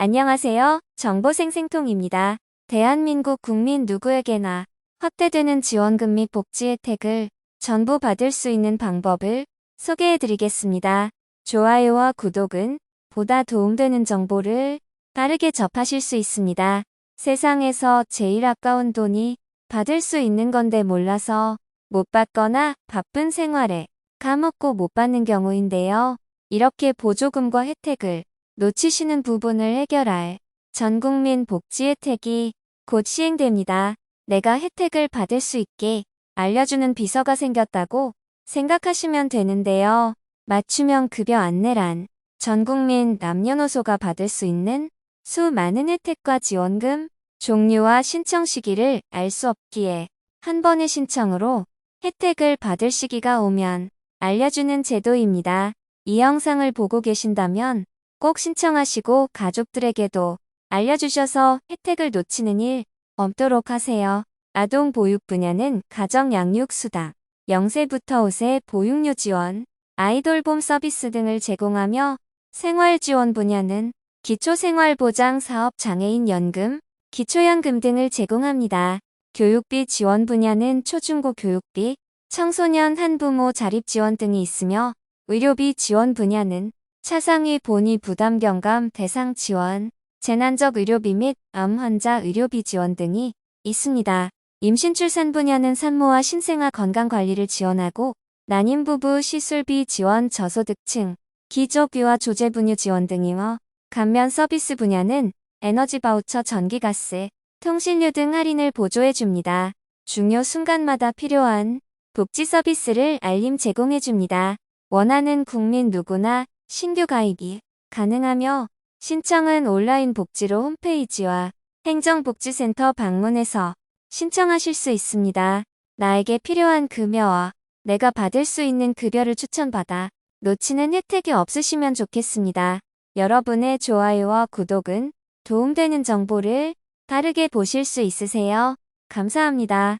안녕하세요. 정보생생통입니다. 대한민국 국민 누구에게나 확대되는 지원금 및 복지 혜택을 전부 받을 수 있는 방법을 소개해 드리겠습니다. 좋아요와 구독은 보다 도움되는 정보를 빠르게 접하실 수 있습니다. 세상에서 제일 아까운 돈이 받을 수 있는 건데 몰라서 못 받거나 바쁜 생활에 까먹고 못 받는 경우인데요. 이렇게 보조금과 혜택을 놓치시는 부분을 해결할 전국민 복지 혜택이 곧 시행됩니다. 내가 혜택을 받을 수 있게 알려주는 비서가 생겼다고 생각하시면 되는데요. 맞춤형 급여 안내란 전국민 남녀노소가 받을 수 있는 수많은 혜택과 지원금, 종류와 신청 시기를 알 수 없기에 한 번의 신청으로 혜택을 받을 시기가 오면 알려주는 제도입니다. 이 영상을 보고 계신다면 꼭 신청하시고 가족들에게도 알려주셔서 혜택을 놓치는 일 없도록 하세요. 아동 보육 분야는 가정 양육 수당, 0세부터 5세 보육료 지원, 아이돌봄 서비스 등을 제공하며 생활 지원 분야는 기초생활보장 사업 장애인 연금, 기초연금 등을 제공합니다. 교육비 지원 분야는 초중고 교육비, 청소년 한부모 자립 지원 등이 있으며 의료비 지원 분야는 차상위 본위 부담 경감 대상 지원, 재난적 의료비 및 암 환자 의료비 지원 등이 있습니다. 임신 출산 분야는 산모와 신생아 건강 관리를 지원하고 난임 부부 시술비 지원 저소득층, 기저비와 조제 분유 지원 등이며 감면 서비스 분야는 에너지 바우처 전기 가스, 통신료 등 할인을 보조해 줍니다. 중요 순간마다 필요한 복지 서비스를 알림 제공해 줍니다. 원하는 국민 누구나 신규 가입이 가능하며 신청은 온라인 복지로 홈페이지와 행정복지센터 방문해서 신청하실 수 있습니다. 나에게 필요한 급여와 내가 받을 수 있는 급여를 추천받아 놓치는 혜택이 없으시면 좋겠습니다. 여러분의 좋아요와 구독은 도움되는 정보를 빠르게 보실 수 있으세요. 감사합니다.